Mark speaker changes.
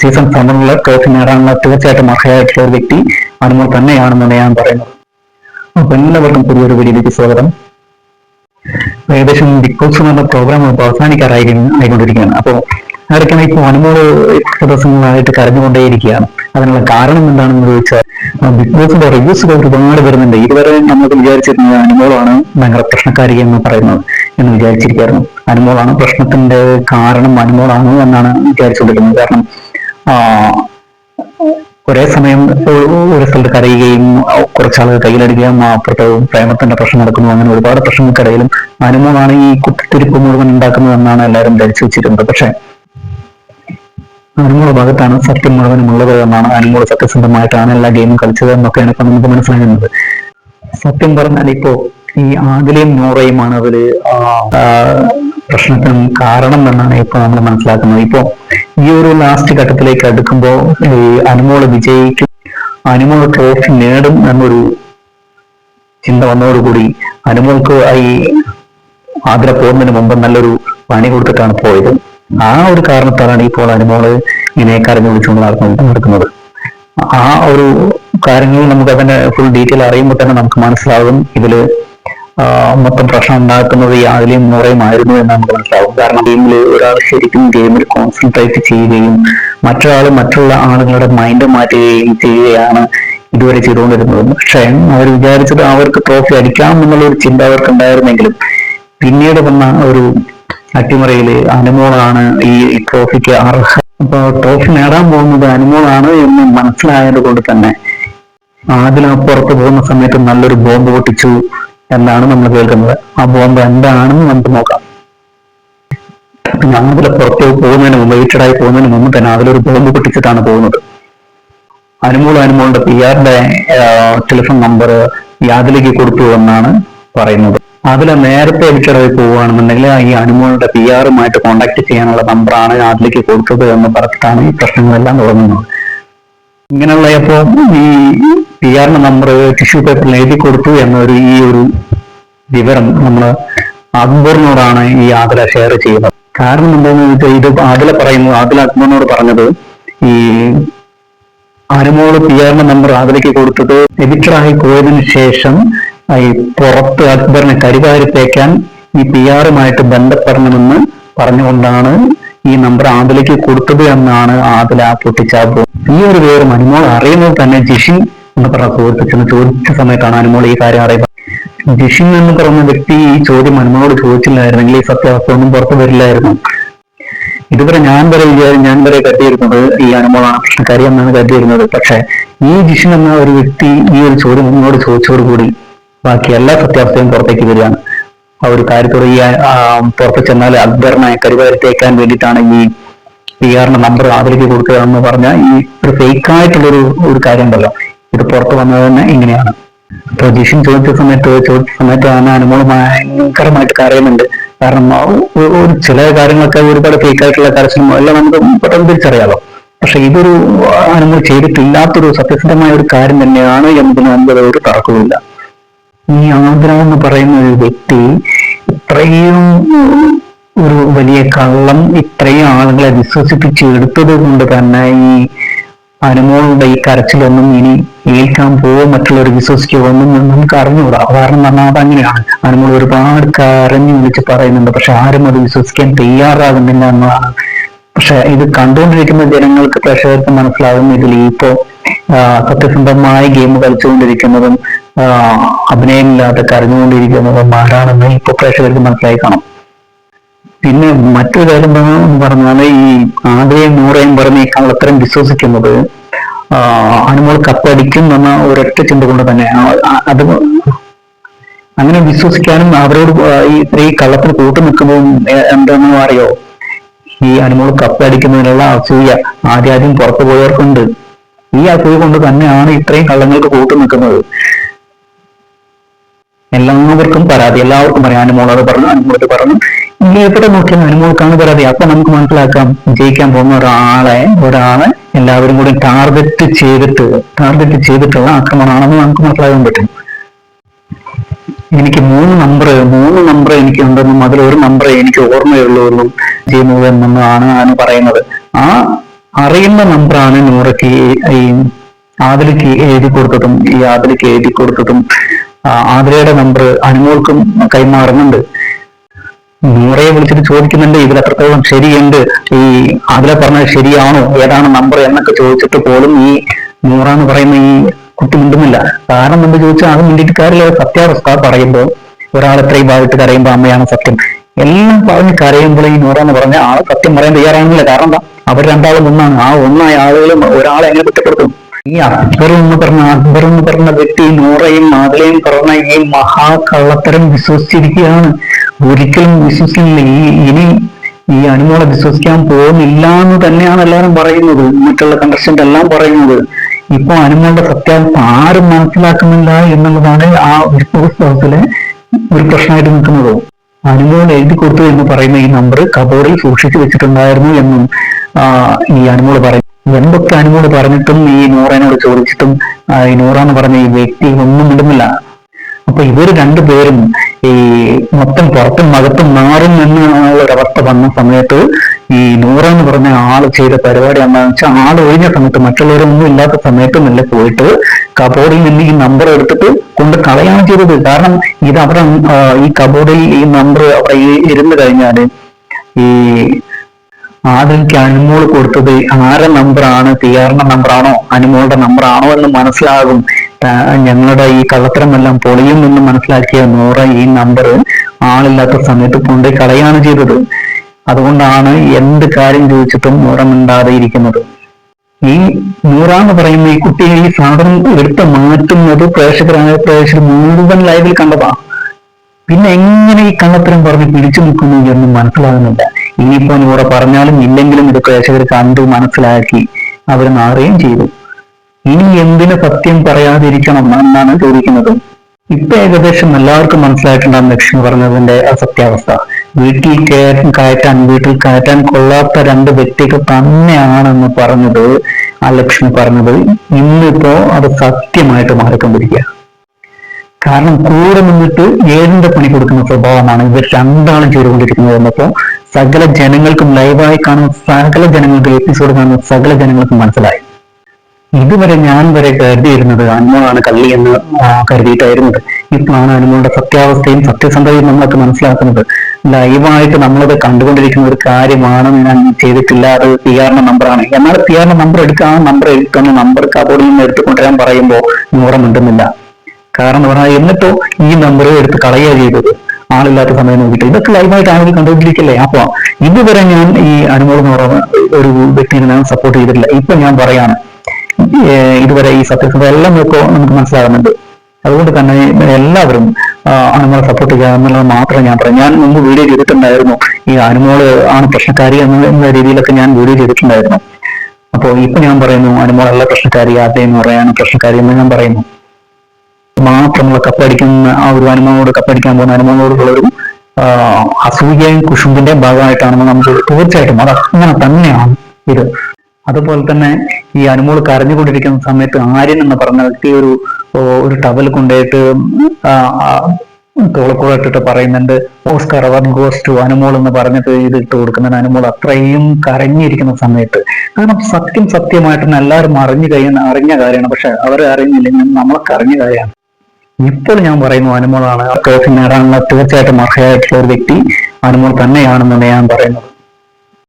Speaker 1: Season സെവനിലെ trophy നേടാനുള്ള തീർച്ചയായിട്ടും അർഹയായിട്ടുള്ള ഒരു വ്യക്തി അനുമോൾ തന്നെയാണെന്നാണ് ഞാൻ പറയുന്നത്. അപ്പൊ എല്ലാവർക്കും പുതിയൊരു വീഡിയോയിലേക്ക് സ്വാഗതം. ഏകദേശം ബിഗ് ബോസ് എന്ന പ്രോഗ്രാം ഇപ്പോൾ അവസാനിക്കാറായി ആയിക്കൊണ്ടിരിക്കുകയാണ്. അപ്പോൾ ഇടയ്ക്കാണ് ഇപ്പോൾ അനുമോൾ ദിവസങ്ങളായിട്ട് കരഞ്ഞുകൊണ്ടേയിരിക്കുകയാണ്? അതിനുള്ള കാരണം എന്താണെന്ന് ചോദിച്ചാൽ ബിഗ് ബോസിന്റെ റിവ്യൂസ് ഒരുപാട് വരുന്നുണ്ട്. ഇതുവരെ നമ്മൾ വിചാരിച്ചിരുന്നത് അനുമോളാണ് ഭയങ്കര പ്രശ്നക്കാരി എന്ന് പറയുന്നത് എന്ന് വിചാരിച്ചിരിക്കുകയായിരുന്നു. അനുമോളാണ് പ്രശ്നത്തിന്റെ കാരണം അനുമോളാണ് എന്നാണ് വിചാരിച്ചുകൊണ്ടിരുന്നത്. കാരണം ഒരേ സമയം ഒരു സ്ഥലത്ത് കരയുകയും കുറച്ചാളുകൾ കയ്യിലടിക്കുകയും അപ്പുറത്ത് പ്രേമത്തിന്റെ പ്രശ്നം നടക്കുന്നു. അങ്ങനെ ഒരുപാട് പ്രശ്നങ്ങൾക്കിടയിലും അനുമോളാണ് ഈ കുട്ടിത്തിരിപ്പ് മുഴുവൻ ഉണ്ടാക്കുന്നതെന്നാണ് എല്ലാവരും ധരിച്ചു വെച്ചിരുന്നത്. പക്ഷെ അനുമോള ഭാഗത്താണ് സത്യം മുഴുവനും ഉള്ളത് എന്നാണ് അനുമോൾ സത്യസന്ധമായിട്ടാണ് എല്ലാ ഗെയിമും കളിച്ചത് എന്നൊക്കെയാണ് ഇപ്പൊ നമുക്ക് മനസ്സിലാകുന്നത്. സത്യം പറഞ്ഞാൽ ഇപ്പോ ഈ ആദിലയും നൂറയുമാണ് ആ, പ്രശ്നത്തിനും കാരണം എന്നാണ് ഇപ്പൊ നമ്മൾ മനസ്സിലാക്കുന്നത്. ഇപ്പോ ഈ ഒരു ലാസ്റ്റ് ഘട്ടത്തിലേക്ക് അടുക്കുമ്പോൾ ഈ അനുമോൾ വിജയിക്കും അനുമോൾ ട്രോഫി നേടും എന്നൊരു ചിന്ത വന്നതോടുകൂടി അനുമോൾക്ക് ഈ ആഗ്ര പോകുന്നതിന് മുമ്പ് നല്ലൊരു പണി കൊടുത്തിട്ടാണ് പോയത്. ആ ഒരു കാരണത്താലാണ് ഇപ്പോൾ അനുമോൾ ഇങ്ങനെ കരഞ്ഞു വിളിച്ചുകൊണ്ട് നടന്നു നടക്കുന്നത്. ആ ഒരു കാര്യങ്ങൾ നമുക്ക് അതിന്റെ ഫുൾ ഡീറ്റെയിൽ അറിയുമ്പോൾ തന്നെ നമുക്ക് മനസ്സിലാകും ഇതിൽ മൊത്തം പ്രശ്നം ഉണ്ടാക്കുന്നത് ഈ ആദ്യം മൂറയും ആയിരുന്നു എന്ന് നമുക്ക് മനസ്സിലാവും കാരണം ഗെയിമിൽ ഒരാൾ ശരിക്കും ഗെയിമിൽ കോൺസെൻട്രേറ്റ് ചെയ്യുകയും മറ്റൊരാൾ മറ്റുള്ള ആളുകളുടെ മൈൻഡ് മാറ്റുകയും ചെയ്യുകയാണ് ഇതുവരെ ചെയ്തുകൊണ്ടിരുന്നത്. പക്ഷേ അവർ വിചാരിച്ചത് അവർക്ക് ട്രോഫി അടിക്കാം എന്നുള്ള ഒരു ചിന്ത അവർക്ക് ഉണ്ടായിരുന്നെങ്കിലും പിന്നീട് വന്ന ഒരു അട്ടിമറിയിൽ അനുമോളാണ് ഈ ട്രോഫിക്ക് അർഹ അപ്പൊ ട്രോഫി നേടാൻ പോകുന്നത് അനുമോളാണ് എന്ന് മനസ്സിലായത് കൊണ്ട് തന്നെ ആദ്യം പുറത്തു പോകുന്ന സമയത്ത് നല്ലൊരു ബോംബ് പൊട്ടിച്ചു. എന്നാണ് നമ്മൾ കേൾക്കുന്നത്? ആ ബോംബ് എന്താണെന്ന് നമുക്ക് നോക്കാം. പിന്നെ പുറത്തേക്ക് പുറത്ത് പോകുന്നതിന് മുമ്പ് വെയിറ്റഡായി പോകുന്നതിന് മുമ്പ് തന്നെ അതിലൊരു ബോംബ് പൊട്ടിച്ചിട്ടാണ് പോകുന്നത്. അനുമോൾ അനുമോളുടെ പി ആറിന്റെ ടെലിഫോൺ നമ്പർ യാതിലേക്ക് കൊടുത്തു എന്നാണ് പറയുന്നത്. അതിൽ നേരത്തെ വിളിച്ചിടയിൽ പോവുകയാണെന്നുണ്ടെങ്കിൽ ഈ അനുമോളുടെ പി ആറുമായിട്ട് കോണ്ടാക്ട് ചെയ്യാനുള്ള നമ്പറാണ് അതിലേക്ക് കൊടുത്തത് എന്ന് പറഞ്ഞിട്ടാണ് ഈ പ്രശ്നങ്ങളെല്ലാം തുടങ്ങുന്നത്. ഇങ്ങനെയുള്ള ഇപ്പോൾ ഈ പി ആറിന് നമ്പർ ടിഷ്യൂ പേപ്പറിൽ എഴുതി കൊടുത്തു എന്നൊരു ഈ ഒരു വിവരം നമ്മൾ അക്ബറിനോടാണ് ഈ ആദില ഷെയർ ചെയ്യുന്നത്. കാരണം എന്താണെന്ന് വെച്ചാൽ ഇത് ആദില പറയുന്നു ആദില അക്ബറിനോട് പറഞ്ഞത് ഈ അനുമോൾ പി ആറിന്റെ നമ്പർ അതിലേക്ക് കൊടുത്തത് എഡിറ്ററായി പോയതിനു ശേഷം ഈ പുറത്ത് അക്ബറിനെ കരിവാരിത്തേക്കാൻ ഈ പി ആറുമായിട്ട് ബന്ധപ്പെടണമെന്ന് പറഞ്ഞുകൊണ്ടാണ് ഈ നമ്പർ ആദിലേക്ക് കൊടുത്തത് എന്നാണ് ആദില പൊട്ടിച്ചാപ്പ് ഈ ഒരു വിവരം അനുമോൾ അറിയുന്നത് തന്നെ ജിഷിൻ എന്ന് പറഞ്ഞ സുഹൃത്ത് ചോദിച്ച സമയത്താണ് അനുമോൾ ഈ കാര്യം അറിയുന്നത്. ജിഷിൻ എന്ന് പറഞ്ഞ വ്യക്തി ഈ ചോദ്യം അനുമോളോട് ചോദിച്ചില്ലായിരുന്നെങ്കിൽ ഈ സത്യാവസ്ഥ ഒന്നും പുറത്തു വരില്ലായിരുന്നു. ഇതുവരെ ഞാൻ വരെ ഞാൻ വരെ കരുതിയിരുന്നത് ഈ അനുമോളാണ് പ്രശ്നക്കാരി എന്നാണ് കരുതിയിരുന്നത്. പക്ഷെ ഈ ജിഷിൻ എന്ന ഒരു വ്യക്തി ഈ ഒരു ചോദ്യം എന്നോട് ചോദിച്ചതോടുകൂടി ബാക്കി എല്ലാ സത്യാവസ്ഥയും പുറത്തേക്ക് വരികയാണ്. ആ ഒരു കാര്യത്തോട് ഈ പുറത്ത് ചെന്നാൽ അക്ബറിനെ കരുവാരത്തേക്കാൻ വേണ്ടിയിട്ടാണ് ഈ പി ആറിന്റെ നമ്പർ ആദരിക്ക് കൊടുക്കുക എന്ന് പറഞ്ഞ ഈ ഒരു ഫേക്കായിട്ടുള്ളൊരു ഒരു കാര്യം ഉണ്ടല്ലോ പുറത്ത് വന്നത് തന്നെ ഇങ്ങനെയാണ്. അപ്പോൾ ജിഷൻ ചോദിച്ച സമയത്ത് ചോദിച്ച സമയത്ത് ആണ് അനുമോൾ ഭയങ്കരമായിട്ട് കരയുന്നുണ്ട് കാരണം ഒരു ചില കാര്യങ്ങളൊക്കെ ഒരുപാട് ഫേക്കായിട്ടുള്ള കരച്ചിലും എല്ലാം നമുക്ക് പെട്ടെന്ന് തിരിച്ചറിയാലോ. പക്ഷെ ഇതൊരു അനുമോൾ ചെയ്തിട്ടില്ലാത്തൊരു സത്യസന്ധമായ ഒരു കാര്യം തന്നെയാണ് എന്നതിന് നമുക്ക് ഒരു തർക്കവുമില്ല. ഈ ആന്ധ്ര എന്ന് പറയുന്ന ഒരു വ്യക്തി ഇത്രയും ഒരു വലിയ കള്ളം ഇത്രയും ആളുകളെ വിശ്വസിപ്പിച്ച് എടുത്തത് കൊണ്ട് തന്നെ ഈ അനുമോളുടെ ഈ കരച്ചിലൊന്നും ഇനി ഏൽക്കാൻ പോവോ? മറ്റുള്ളവർ വിശ്വസിക്കുകയോ ഒന്നും നമുക്ക് അറിഞ്ഞുകൂടാ കാരണം പറഞ്ഞാൽ അതങ്ങനെയാണ്. അനുമോൾ ഒരുപാട് കരഞ്ഞു വിളിച്ച് പറയുന്നുണ്ട്. പക്ഷെ ആരും അത് വിശ്വസിക്കാൻ തയ്യാറാകുന്നില്ല എന്നതാണ്. പക്ഷെ ഇത് കണ്ടുകൊണ്ടിരിക്കുന്ന ജനങ്ങൾക്ക് പ്രേക്ഷകർക്ക് മനസ്സിലാകും. ഇതിൽ ഇപ്പോ സത്യസന്ധമായി ഗെയിം കളിച്ചുകൊണ്ടിരിക്കുന്നതും അഭിനയമില്ലാതെ കരഞ്ഞുകൊണ്ടിരിക്കുന്നതും ആരാണെന്ന് ഇപ്പൊ പ്രേക്ഷകർക്ക് മനസ്സിലായി കാണാം. പിന്നെ മറ്റൊരു കാര്യം എന്ന് പറഞ്ഞാൽ ഈ ആദ്യം നൂറേയും പറഞ്ഞ് അത്രയും വിശ്വസിക്കുന്നത് അനുമോൾ കപ്പടിക്കും എന്ന ഒരൊറ്റ ചിന്ത കൊണ്ട് തന്നെ. അത് അങ്ങനെ വിശ്വസിക്കാനും അവരോട് ഈ സ്ത്രീ കള്ളത്തിന് കൂട്ടു നിൽക്കുന്നതും എന്താണെന്ന് അറിയോ? ഈ അനുമോൾ കപ്പടിക്കുന്നതിനുള്ള അസൂയ ആദ്യം ആദ്യം പുറത്തു പോയവർക്കുണ്ട്. ഈ അസൂയ കൊണ്ട് തന്നെയാണ് ഇത്രയും കള്ളങ്ങൾക്ക് കൂട്ടു നിൽക്കുന്നത്. എല്ലാവർക്കും പരാതി. എല്ലാവർക്കും പറയാം അനുമോളോട് പറഞ്ഞു അനുമോളോട് പറഞ്ഞു. ഇനി എവിടെ നോക്കിയാൽ അനുമോൾക്കാണ് പരാതി. അപ്പൊ നമുക്ക് മനസ്സിലാക്കാം ജയിക്കാൻ പോകുന്ന ഒരാളെ ഒരാളെ എല്ലാവരും കൂടി ടാർഗറ്റ് ചെയ്തിട്ട് ടാർഗറ്റ് ചെയ്തിട്ടുള്ള ആക്രമണമാണെന്ന് നമുക്ക് മനസ്സിലാക്കാൻ പറ്റും. എനിക്ക് മൂന്ന് നമ്പർ മൂന്ന് നമ്പർ എനിക്ക് ഉണ്ടെന്നും അതിൽ ഒരു നമ്പർ എനിക്ക് ഓർമ്മയുള്ളൂ എന്നും ചെയ്യുന്നത് എന്നാണ് ആണ് പറയുന്നത്. ആ അറിയുന്ന നമ്പറാണ് നൂറയ്ക്ക് ഈ- എഴുതി കൊടുത്തതും ഈ ആദിലേക്ക് എഴുതി കൊടുത്തതും ആതിലയുടെ നമ്പർ അനുമോൾക്കും കൈമാറുന്നുണ്ട്. നൂറയെ വിളിച്ചിട്ട് ചോദിക്കുന്നുണ്ട് ഇതിൽ എത്രത്തോളം ശരിയുണ്ട്? ഈ അതിലെ പറഞ്ഞത് ശരിയാണോ? ഏതാണ് നമ്പർ എന്നൊക്കെ ചോദിച്ചിട്ട് പോലും ഈ നൂറ എന്ന് പറയുന്ന ഈ കുട്ടി മിണ്ടുന്നില്ല. കാരണം എന്ത് ചോദിച്ചാൽ അത് മിണ്ടിയിട്ട് കാര്യമില്ല. സത്യാവസ്ഥ പറയുമ്പോൾ ഒരാൾ എത്രയും ഭാഗത്ത് കരയുമ്പോൾ അമ്മയാണ് സത്യം. എല്ലാം പറഞ്ഞ് കരയുമ്പോൾ ഈ നൂറ എന്ന് പറഞ്ഞ ആൾ സത്യം പറയാൻ തയ്യാറാണെന്നില്ല കാരണം അവർ രണ്ടാളും ഒന്നാണ്. ആ ഒന്നായ ആളുകളും ഒരാളെ എങ്ങനെ കുറ്റപ്പെടുത്തും? ഈ അക്ബർ എന്ന് പറഞ്ഞ അക്ബർ എന്ന് പറഞ്ഞ വ്യക്തി നൂറയും മാതലയും പറഞ്ഞ ഈ മഹാകള്ളത്തരം വിശ്വസിച്ചിരിക്കുകയാണ്. ഒരിക്കലും വിശ്വസിക്കുന്നില്ല. ഈ ഇനി ഈ അനുമോളെ വിശ്വസിക്കാൻ പോകുന്നില്ല എന്ന് തന്നെയാണ് എല്ലാവരും പറയുന്നത്. മറ്റുള്ള കണ്ടസ്റ്റന്റ് എല്ലാം പറയുന്നത്. ഇപ്പൊ അനുമോളുടെ സത്യാവസ്ഥ ആരും മനസ്സിലാക്കുന്നില്ല എന്നുള്ളതാണ് ആ ഒരു ഹൗസിലെ ഒരു പ്രശ്നമായിട്ട് നിൽക്കുന്നത്. അനുമോൾ എഴുതി കൊടുത്തു എന്ന് പറയുന്ന ഈ നമ്പർ കബോർഡിൽ സൂക്ഷിച്ചു വെച്ചിട്ടുണ്ടായിരുന്നു എന്നും ഈ അനുമോൾ പറയും എന്തൊക്കെ അനുമോൾ പറഞ്ഞിട്ടും ഈ നൂറനോട് ചോദിച്ചിട്ടും ഈ നൂറ എന്ന് പറഞ്ഞ ഈ വ്യക്തി ഒന്നും മിണ്ടുന്നില്ല. അപ്പൊ ഇവർ രണ്ടുപേരും ഈ മൊത്തം പുറത്തും അകത്തും മാറും എന്നുള്ള ഒരവസ്ഥ വന്ന സമയത്ത് ഈ നൂറ എന്ന് പറഞ്ഞ ആൾ ചെയ്ത പരിപാടി എന്താണെന്ന് വെച്ചാൽ ആൾ ഒഴിഞ്ഞ സമയത്ത് മറ്റുള്ളവരൊന്നും ഇല്ലാത്ത സമയത്ത് മെല്ലെ പോയിട്ട് കബോർഡിൽ നിന്ന് ഈ നമ്പർ എടുത്തിട്ട് കൊണ്ട് കളയാണ് ചെയ്തത്. കാരണം ഇത് അവിടെ ഈ കബോർഡിൽ ഈ നമ്പർ അവിടെ ഇരുന്ന് കഴിഞ്ഞാൽ ഈ ആദ്യക്ക് അനുമോൾ കൊടുത്തത് ആരുടെ നമ്പറാണ് തിയാറിന്റെ നമ്പറാണോ അനുമോളുടെ നമ്പറാണോ എന്ന് മനസ്സിലാകും. ഞങ്ങളുടെ ഈ കള്ളത്തരമെല്ലാം പൊളിയും എന്ന് മനസ്സിലാക്കിയ നൂറ ഈ നമ്പർ ആളില്ലാത്ത സമയത്ത് കൊണ്ടുപോയി കളയാണ് ചെയ്തത്. അതുകൊണ്ടാണ് എന്ത് കാര്യം ചോദിച്ചിട്ടും നൂറ മിണ്ടാതെ ഇരിക്കുന്നത്. ഈ നൂറ എന്ന് പറയുന്ന ഈ കുട്ടിയെ ഈ സാധനം എടുത്ത് മാറ്റുന്നത് പ്രേക്ഷകരായ പ്രേക്ഷകർ മുഴുവൻ ലൈവിൽ കണ്ടതാ. പിന്നെ എങ്ങനെ ഈ കള്ളത്തരം പറഞ്ഞ് പിടിച്ചു നിൽക്കുന്നു എന്ന് മനസ്സിലാകുന്നില്ല. ഇനിയിപ്പോ നൂറ പറഞ്ഞാലും ഇല്ലെങ്കിലും ഇത് പ്രേക്ഷകർ കണ്ടു മനസ്സിലാക്കി അവർ മാറുകയും ചെയ്തു. ഇനി എന്തിനു സത്യം പറയാതിരിക്കണം എന്നാണ് ചോദിക്കുന്നത്. ഇപ്പൊ ഏകദേശം എല്ലാവർക്കും മനസ്സിലായിട്ടുണ്ടാകും ലക്ഷ്മി പറഞ്ഞതിന്റെ സത്യാവസ്ഥ വീട്ടിൽ കയറ്റാൻ വീട്ടിൽ കയറ്റാൻ കൊള്ളാത്ത രണ്ട് വ്യക്തികൾ തന്നെയാണെന്ന് പറഞ്ഞത് ആ ലക്ഷ്മി പറഞ്ഞത്. ഇന്നിപ്പോ അത് സത്യമായിട്ട് മാറിക്കൊണ്ടിരിക്കുക. കാരണം കൂടെ നിന്നിട്ട് ഏഴിന്റെ പണി കൊടുക്കുന്ന സ്വഭാവമാണ് ഇവർ രണ്ടാളും ചെയ്തുകൊണ്ടിരിക്കുന്നത് എന്നപ്പോ സകല ജനങ്ങൾക്കും ലൈവായി കാണുന്ന സകല ജനങ്ങൾക്കും എപ്പിസോഡ് കാണുന്ന സകല ജനങ്ങൾക്കും മനസ്സിലായി. ഇതുവരെ ഞാൻ വരെ കരുതിയിരുന്നത് അനുമോളാണ് കള്ളി എന്ന് ആ, കരുതിയിട്ടായിരുന്നത്. ഇപ്പോഴാണ് അനുമോളുടെ സത്യാവസ്ഥയും സത്യസന്ധതയും നമ്മളൊക്കെ മനസ്സിലാക്കുന്നത്. ലൈവായിട്ട് നമ്മളത് കണ്ടുകൊണ്ടിരിക്കുന്ന ഒരു കാര്യമാണ് ഞാൻ ചെയ്തിട്ടില്ല. അത് പി ആറിന്റെ നമ്പറാണ്. എന്നാൽ പി ആറിന്റെ നമ്പർ എടുക്കാൻ നമ്പർ എടുക്കുന്ന നമ്പർ കബോർഡിൽ നിന്ന് എടുത്തുകൊണ്ടുവരാൻ പറയുമ്പോൾ നൂറ മിണ്ടുന്നില്ല കാരണം എന്ന് പറഞ്ഞാൽ എന്നിട്ടോ ഈ നമ്പർ എടുത്ത് കളയുക ചെയ്തത്. ആളില്ലാത്ത സമയം നോക്കിയിട്ട് ഇതൊക്കെ ലൈവായിട്ട് ആളുകൾ കണ്ടുകൊണ്ടിരിക്കില്ലേ? അപ്പൊ ഇതുവരെ ഞാൻ ഈ അനുമോൾ എന്ന് പറയുന്ന ഒരു വ്യക്തിയെ ഞാൻ സപ്പോർട്ട് ചെയ്തിട്ടില്ല. ഇപ്പൊ ഞാൻ പറയാണ് ഇതുവരെ ഈ സത്യസന്ധത എല്ലാം ഇപ്പോ നമുക്ക് മനസ്സിലാകുന്നുണ്ട്. അതുകൊണ്ട് തന്നെ എല്ലാവരും അനുമോളെ സപ്പോർട്ട് ചെയ്യുക എന്നുള്ളത് മാത്രമേ ഞാൻ പറയാം. ഞാൻ മുമ്പ് വീഡിയോ ചെയ്തിട്ടുണ്ടായിരുന്നു. ഈ അനുമോൾ ആണ് പ്രശ്നക്കാരി എന്ന രീതിയിലൊക്കെ ഞാൻ വീഡിയോ ചെയ്തിട്ടുണ്ടായിരുന്നു. അപ്പോൾ ഇപ്പൊ ഞാൻ പറയുന്നു അനുമോളല്ല പ്രശ്നക്കാരി ആദ്യം എന്ന് പറയാണ് പ്രശ്നക്കാരി എന്ന് ഞാൻ പറയുന്നു. മാത്രമുള്ള കപ്പടിക്കുന്ന ആ ഒരു അനുമോളോട് കപ്പടിക്കാൻ പോകുന്ന അനുമോളോടുള്ള ഒരു അസൂയയും കുശുമ്പിന്റെ ഭാഗമായിട്ടാണെന്ന് നമുക്ക് തീർച്ചയായിട്ടും അത് അങ്ങനെ തന്നെയാണ് ഇത്. അതുപോലെ തന്നെ ഈ അനുമോൾ കരഞ്ഞുകൊണ്ടിരിക്കുന്ന സമയത്ത് ആര്യൻ എന്ന് പറഞ്ഞ വ്യക്തി ഒരു ഒരു ടവൽ കൊണ്ടുപോയിട്ട് ഇട്ടിട്ട് പറയുന്നുണ്ട് Oscar award goes to Anumol എന്ന് പറഞ്ഞിട്ട് ഇത് ഇട്ട് കൊടുക്കുന്നതിന് അനുമോൾ അത്രയും കരഞ്ഞിരിക്കുന്ന സമയത്ത്. കാരണം സത്യം സത്യമായിട്ട് എല്ലാവരും അറിഞ്ഞു കഴിയുന്ന അറിഞ്ഞ കാര്യമാണ്. പക്ഷെ അവർ അറിഞ്ഞില്ലെങ്കിൽ നമ്മളൊക്കെ അറിഞ്ഞ കാര്യമാണ്. ഇപ്പോൾ ഞാൻ പറയുന്നു അനുമോളാണ് നേടാനുള്ള തീർച്ചയായിട്ടും അർഹയായിട്ടുള്ള ഒരു വ്യക്തി. അനുമോൾ തന്നെയാണെന്നാണ് ഞാൻ പറയുന്നത്.